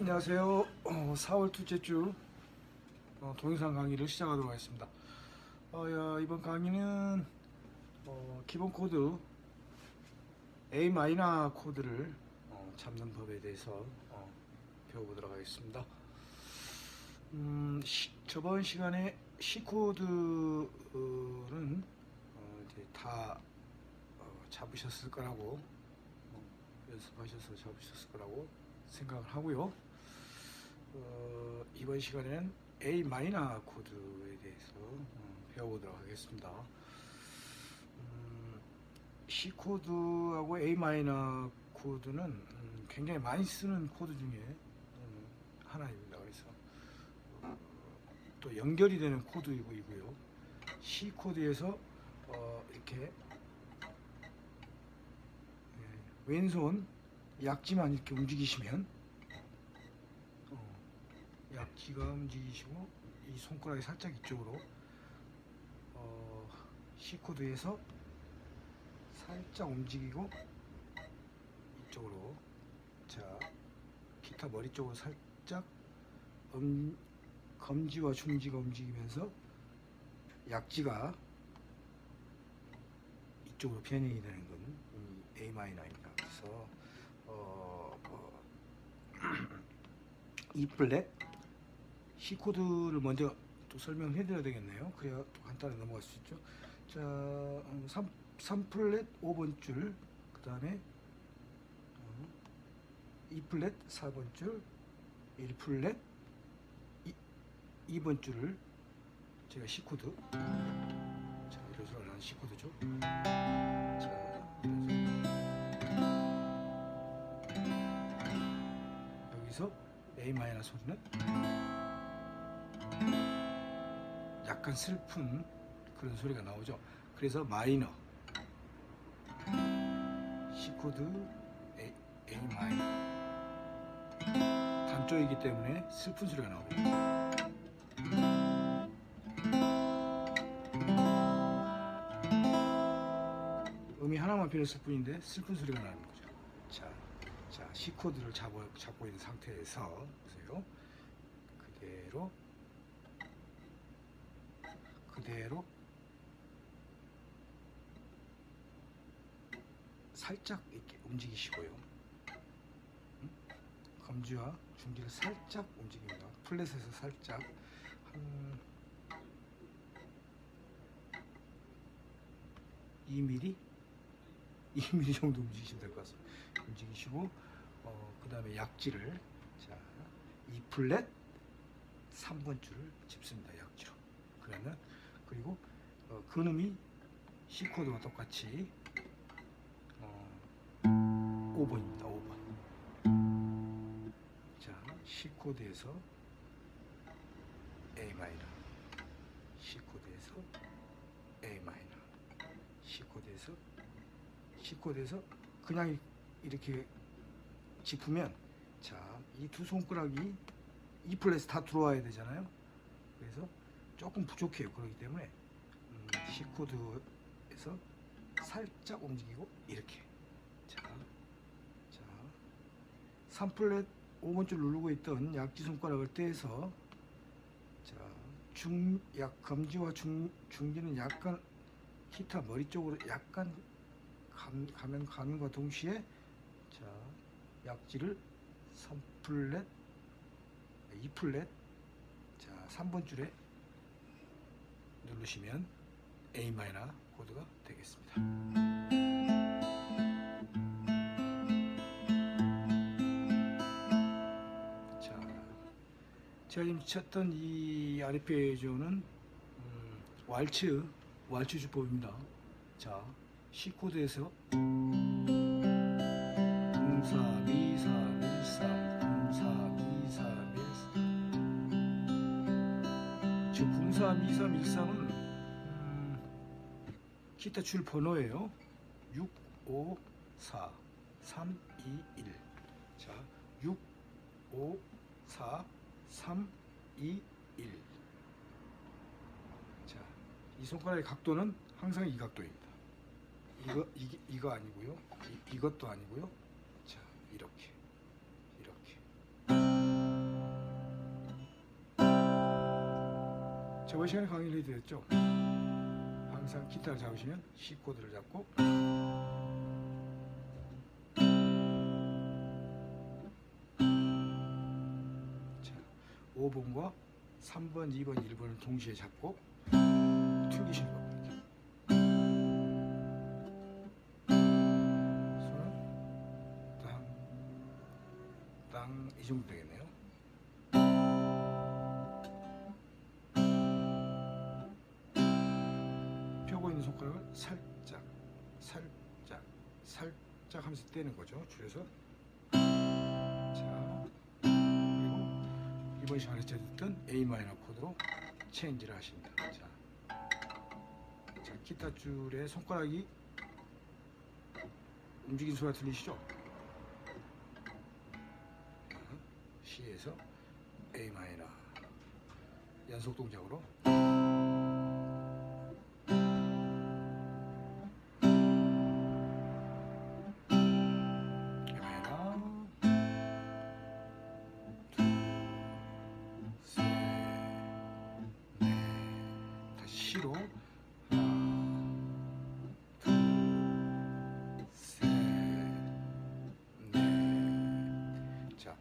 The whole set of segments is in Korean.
안녕하세요. 어, 4월 둘째 주 어, 동영상 강의를 시작하도록 하겠습니다. 어, 야, 이번 강의는 어, 기본 코드 A 마이너 코드를 어, 잡는 법에 대해서 어, 배워보도록 하겠습니다. 음, 시- 저번 시간에 C 코드는 어, 이제 다 어, 잡으셨을 거라고 어, 연습하셔서 잡으셨을 거라고 생각을 하고요. 어, 이번 시간에는 A 마이너 코드에 대해서 어, 배워보도록 하겠습니다. 음, C 코드하고 A 마이너 코드는 음, 굉장히 많이 쓰는 코드 중에 음, 하나입니다. 그래서 어, 또 연결이 되는 코드이고요. C 코드에서 어, 이렇게 예, 왼손 약지만 이렇게 움직이시면 어, 약지가 움직이시고 이 손가락이 살짝 이쪽으로 어, C 코드에서 살짝 움직이고 이쪽으로 자 기타 머리 쪽으로 살짝 음, 검지와 중지가 움직이면서 약지가 이쪽으로 변형이 되는 건이 A 마이너입니다. 그래서 어, 어, E 플랫 C 코드를 먼저 또 설명을 해드려야 되겠네요. 그래야 또 간단히 넘어갈 수 있죠. 자, 음, 3, 3 플랫 5번 줄, 그 다음에 어, E 플랫 4번 줄, 1 플랫 2, 번 줄을 제가 C 코드 자, 이런 식으로 나는 C 코드죠. 자, 여기서 A 마이너 소리는 약간 슬픈 그런 소리가 나오죠. 그래서 마이너 C 코드 A, A 마이너 단조이기 때문에 슬픈 소리가 나옵니다. 음이 하나만 변했을 뿐인데 슬픈 소리가 나는 거죠. 자, 자 C 코드를 잡고 있는 상태에서 보세요. 그대로 그대로 살짝 이렇게 움직이시고요. 음? 검지와 중지를 살짝 움직입니다. 플랫에서 살짝 한 2mm 2mm 정도 움직이시면 될 것 같습니다. 움직이시고 어, 그 다음에 약지를 자, E 플랫 3번 줄을 짚습니다. 약지로. 그러면 그리고 어, 근음이 C 코드와 똑같이 어, 5번입니다. 5번. 자, C 코드에서 A 마이너, C 코드에서 A 마이너, C 코드에서 C 코드에서 그냥 이렇게 짚으면 자, 이 두 손가락이 E 플랫 다 들어와야 되잖아요. 그래서 조금 부족해요. 그렇기 때문에 음, C 코드에서 살짝 움직이고 이렇게 자, 자, 3플랫 5번 줄 누르고 있던 약지 손가락을 떼서 자, 중, 약 검지와 중, 중지는 약간 기타 머리 쪽으로 약간 감, 가면 감과 동시에 자, 약지를 3플랫 2플랫 자 3번 줄에 누르시면 A 마이너 코드가 되겠습니다. 자, 제가 지금 쳤던 이 아리페이조는 음, 왈츠 왈츠 주법입니다. 자, C 코드에서 kum사 미사 밀사 kum사 미사 밀사 즉 kum사 미사 밀사는 음, 기타 줄 번호예요. 6, 5, 4, 3, 2, 1. 자, 6, 5, 4, 3, 2, 1. 자, 이 손가락의 각도는 항상 이 각도입니다. 이거 이, 이거 아니고요. 이, 이것도 아니고요. 자, 이렇게. 이렇게. 저번 시간에 강의를 해드렸죠. 항상 기타를 잡으시면 C 코드를 잡고 자, 5번과 3번, 2번, 1번을 동시에 잡고 튕기시는 겁니다. 땅, 땅, 이 정도 되겠네요. 살짝 하면서 떼는 거죠. 줄여서. 자, 그리고 이번 시간에 했던 A 마이너 코드로 체인지를 하십니다. 자, 자 기타 줄에 손가락이 움직인 소리가 들리시죠? 자, C에서 A 마이너 연속 동작으로 C로 하나, 둘, 셋, 넷. 자,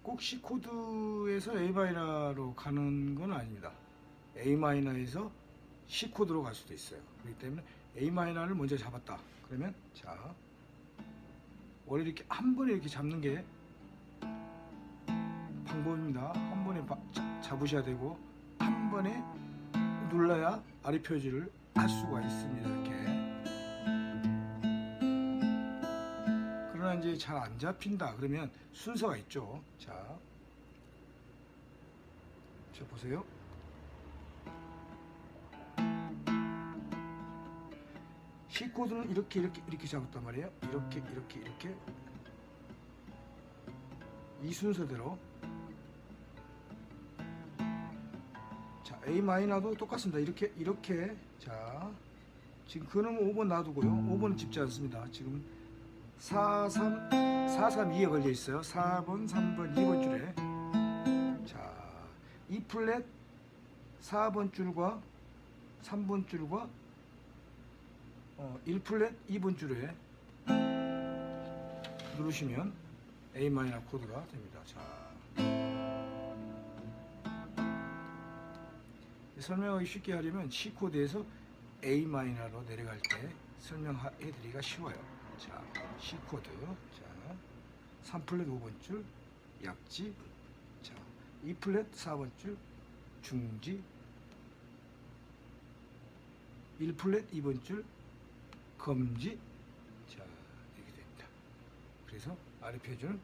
꼭 C 코드에서 A 마이너로 가는 건 아닙니다. A 마이너에서 C 코드로 갈 수도 있어요. 그렇기 때문에 A 마이너를 먼저 잡았다. 그러면 자, 원래 이렇게 한 번에 이렇게 잡는 게 방법입니다. 한 번에 잡으셔야 되고 한 번에 눌러야 아래 표지를 할 수가 있습니다. 이렇게. 그러나 이제 잘 안 잡힌다. 그러면 순서가 있죠. 자, 자 보세요. C 코드는 이렇게 이렇게 이렇게 잡았단 말이에요. 이렇게 이렇게 이렇게 이 순서대로 A 마이너도 똑같습니다. 이렇게 이렇게 자 지금 그놈 5번 놔두고요. 5번은 짚지 않습니다. 지금 4, 3, 4, 3, 2에 걸려 있어요. 4번, 3번, 2번 줄에 자, E 플랫 4번 줄과 3번 줄과 어, 1 플랫 2번 줄에 누르시면 A 마이너 코드가 됩니다. 자, 설명하기 쉽게 하려면 C 코드에서 A 마이너로 내려갈 때 설명해 드리기가 쉬워요. 자, C 코드. 자, 3 플랫 5번 줄 약지. 자, 2 플랫 4번 줄 중지. 1 플랫 2번 줄 검지. 자, 이렇게 됩니다. 그래서 아래 표준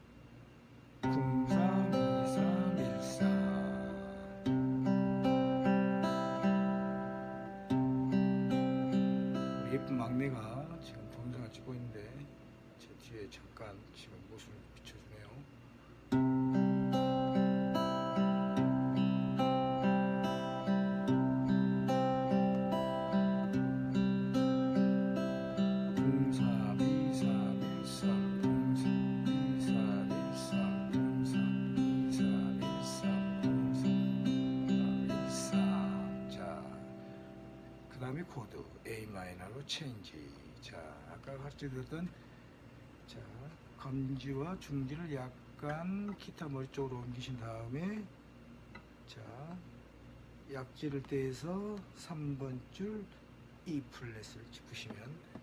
03, 23, 체인지 자 아까 같이 들었던 자 검지와 중지를 약간 기타 머리 쪽으로 옮기신 다음에 자 약지를 떼서 3번 줄 E 플랫을 짚으시면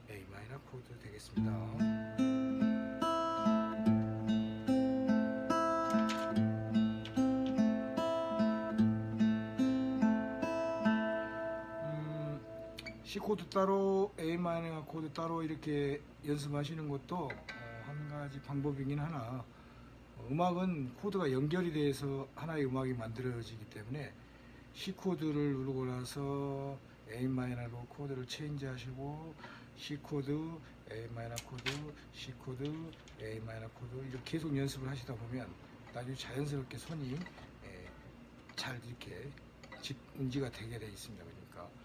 A 마이너 코드 되겠습니다. C 코드 따로 A 마이너 코드 따로 이렇게 연습하시는 것도 어, 한 가지 방법이긴 하나 어, 음악은 코드가 연결이 돼서 하나의 음악이 만들어지기 때문에 C 코드를 누르고 나서 A 마이너로 코드를 체인지 하시고 C 코드, A 마이너 코드, C 코드, A 마이너 코드 이렇게 계속 연습을 하시다 보면 나중에 자연스럽게 손이 예, 잘 이렇게 집 운지가 되게 돼 있습니다. 그러니까 어,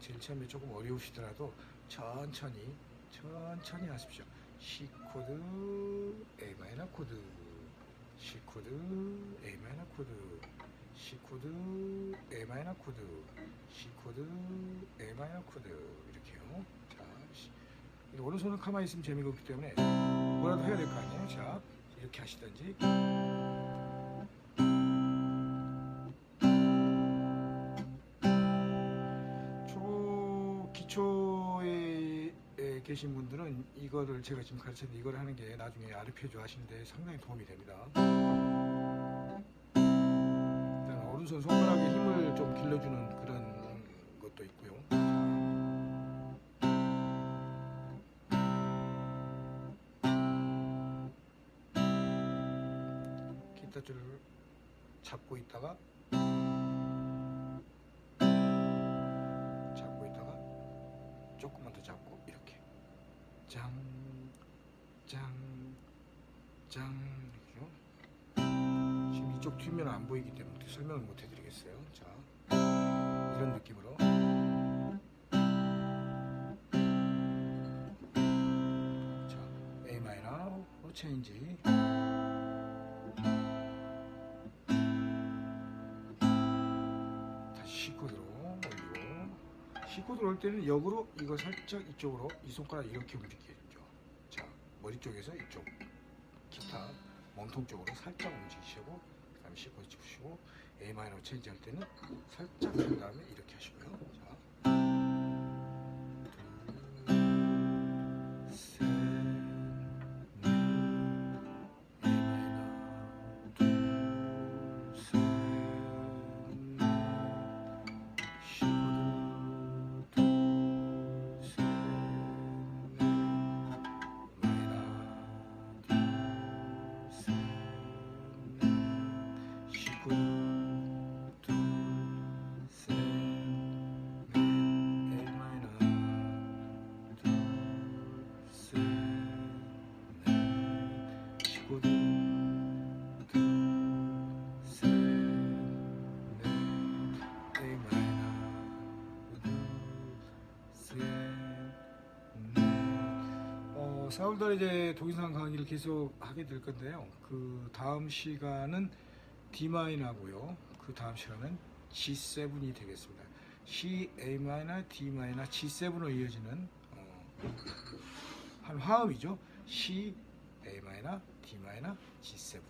제일 처음에 조금 어려우시더라도 천천히 천천히 하십시오. C 코드, A 마이너 코드, C 코드, A 마이너 코드, C 코드, A 마이너 코드, C 코드, A 마이너 코드 이렇게요. 자, 오른손은 가만히 있으면 재미가 없기 때문에 뭐라도 해야 될 거 아니에요. 자, 이렇게 하시든지. 계신 분들은 이거를 제가 지금 가르쳤는데 이걸 하는 게 나중에 아르페지오 하시는데 상당히 도움이 됩니다. 일단 오른손 손가락에 힘을 좀 길러주는 그런 것도 있고요. 기타 줄을 잡고 있다가 짱, 짱, 짱 이렇게요. 지금 이쪽 뒷면은 안 보이기 때문에 설명을 못 해드리겠어요. 자, 이런 느낌으로. 자, A 마이너로 체인지. 다시 C 코드로 올리고 C 코드로 올 때는 역으로 이거 살짝 이쪽으로 이 손가락 이렇게 움직이겠죠. 자, 머리 쪽에서 이쪽 기타 몸통 쪽으로 살짝 움직이시고 그다음에 코드 짚으시고 A 마이너 체인지 할 때는 살짝 한 다음에 이렇게 하시고요. 자, 어, 4월달에 이제 동영상 강의를 계속 하게 될 건데요. 그 다음 시간은 D 마이너고요. 그 다음 시간은 G7이 되겠습니다. C, A 마이너, D 마이너, G7으로 이어지는 어, 한 화음이죠. C, A 마이너, D 마이너, G7.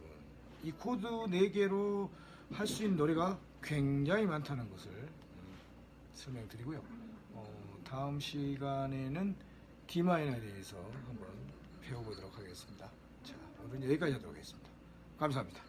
이 코드 4개로 할 수 있는 노래가 굉장히 많다는 것을 음, 설명드리고요. 어, 다음 시간에는 D 마이너에 대해서 한번 배워보도록 하겠습니다. 자, 오늘은 여기까지 하도록 하겠습니다. 감사합니다.